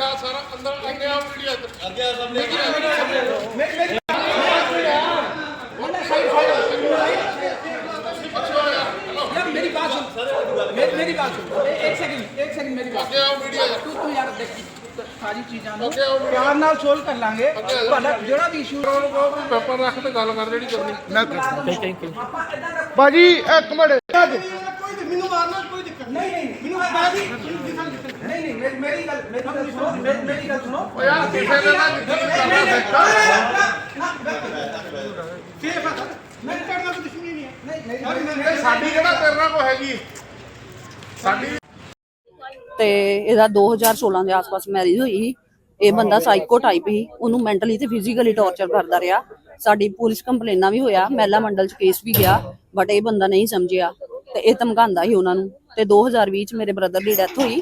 ਦਿਖਾ ਸਾਰਾ ਅੰਦਰ ਅੱਗੇ ਆ ਵੀਡੀਓ ਇੱਧਰ ਅੱਗੇ ਆ ਸਾਹਮਣੇ यार मेरी बात सुन मेरी मेरी बात सुन ए- एक सेकंड एक सेकंड मेरी बात ਅੱਗੇ ਆ ਵੀਡੀਓ ਤੂੰ ਤੂੰ ਯਾਰ ਦੇਖ ਤੂੰ ਸਾਰੀ ਚੀਜ਼ਾਂ ਨੂੰ ਅੱਗੇ ਆਓ ਵੀਡੀਓ। ਪਿਆਰ ਨਾਲ ਸੋਲਵ ਕਰ ਲਾਂਗੇ ਤੁਹਾਡਾ ਜਿਹੜਾ ਵੀ ਇਸ਼ੂ ਪੇਪਰ ਰੱਖ ਤੇ ਗੱਲ ਕਰ ਜਿਹੜੀ ਕਰਨੀ ਆਪਾਂ ਇਦਾਂ ਦਾ ਭਾਜੀ ਇੱਕ ਮਿੰਟ ਕੋਈ ਮੈਨੂੰ ਮਾਰਨਾ ਕੋਈ ਦਿੱਕਤ ਨਹੀਂ ਨਹੀਂ ਮੈਨੂੰ ਬਾਜੀ ਨਹੀਂ ਨਹੀਂ ਮੇਰੀ- ਮੇਰੀ ਗੱਲ ਮੇਰੀ ਗੱਲ ਸੁਣੋ ਮੇਰੀ- ਮੇਰੀ ਗੱਲ ਸੁਣੋ। ਓ ਯਾਰ ਕਿਸੇ ਨੇ ਨਾ ਜਿੱਦੀ ਕਰਨਾ ਸੇਫ ਆ ਮੈਂ ਕਰਨਾ ਕੋਈ ਦੁਸ਼ਮਣੀ ਨਹੀਂ ਹੈ। ਨਹੀਂ ਨਹੀਂ ਸਾਡੀ ਕਿਹੜਾ ਤੇਰੇ ਨਾਲ ਕੋ ਹੈਗੀ? ਸਾਡੀ ਤੇ ਇਹਦਾ 2016 ਦੇ ਆਸ-ਪਾਸ ਮੈਰਿਜ ਹੋਈ ਸੀ। ਇਹ ਬੰਦਾ ਸਾਈਕੋ ਟਾਈਪ ਸੀ। ਉਹਨੂੰ ਮੈਂਟਲੀ ਤੇ ਫਿਜ਼ੀਕਲੀ ਟੌਰਚਰ ਕਰਦਾ ਰਿਹਾ। ਸਾਡੀ ਪੁਲਿਸ ਕੰਪਲੇਨਾਂ ਵੀ ਹੋਇਆ। ਮਹਿਲਾ ਮੰਡਲ ਚ ਕੇਸ ਵੀ ਗਿਆ। ਬਟ ਇਹ ਬੰਦਾ ਨਹੀਂ ਸਮਝਿਆ। ਤੇ ਇਹ ਧਮਕਾਉਂਦਾ ਸੀ ਉਹਨਾਂ ਨੂੰ। ਤੇ 2020 ਚ ਮੇਰੇ ਬ੍ਰਦਰ ਦੀ ਡੈਥ ਹੋਈ।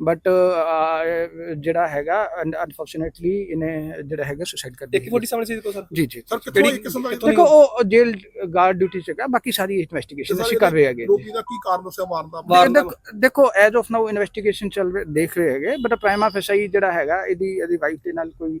ਬਟ ਜਿਹੜਾ ਹੈਗਾ ਅਨਫੋਰਚੂਨੇਟਲੀ ਇਹਨੇ ਜਿਹੜਾ ਹੈਗਾ ਸੁਸਾਈਡ ਕਰ ਇੱਕ ਫੋਟੀ ਸਾਹਮਣੇ ਸੀ ਦੇਖੋ ਸਰ। ਜੀ ਜੀ ਸਰ ਕਿੱਥੋਂ ਇੱਕ ਕਿਸਮ ਦਾ ਦੇਖੋ ਉਹ ਜੇਲ੍ਹ ਗਾਰਡ ਡਿਊਟੀ ਚ ਹੈਗਾ ਬਾਕੀ ਸਾਰੀ ਇਨਵੈਸਟੀਗੇਸ਼ਨ ਅਸੀਂ ਕਰ ਰਹੇ ਹੈਗੇ। ਰੋਗੀ ਦਾ ਕੀ ਕਾਰਨ ਸੀ ਮਾਰਨ ਦਾ? ਮਾਰਨ ਦਾ- ਦੇਖੋ- ਦੇਖੋ ਐਜ਼ ਆਫ ਨਾਓ ਇਨਵੈਸਟੀਗੇਸ਼ਨ ਚੱਲ ਰਹੀ ਦੇਖ ਰਹੇ ਹੈਗੇ ਬਟ ਪ੍ਰਾਈਮਾ ਫੈਸਾਈ ਜਿਹੜਾ ਹੈਗਾ ਇਹਦੀ ਇਹਦੀ ਵਾਈਫ ਦੇ ਨਾਲ ਕੋਈ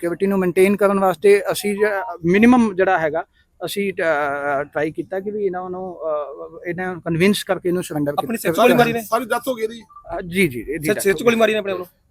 ਸਿਕਿਉਰਿਟੀ ਨੂੰ ਮੇਨਟੇਨ ਕਰਨ ਵਾਸਤੇ ਅਸੀਂ ਮਿਨੀਮਮ ਜਿਹੜਾ ਹੈਗਾ ਅਸੀਂ ਟਰਾਈ ਕੀਤਾ ਕਿ ਵੀ ਇਹਨਾਂ ਨੂੰ ਇਹਨਾਂ ਨੂੰ ਕਨਵਿੰਸ ਕਰਕੇ ਇਹਨੂੰ ਸਰੈਂਡਰ ਆਪਣੀ ਸਿਰ 'ਚ ਗੋਲੀ ਮਾਰੀ ਨੇ? ਸਾਰੀ ਡੈਥ ਹੋ ਗਈ ਇਹਦੀ। ਜੀ ਜੀ ਇਹਦੀ ਸਿਰ ਸਿਰ 'ਚ ਗੋਲੀ ਮਾਰੀ ਨੇ ਆਪਣੇ ਵੱਲੋਂ?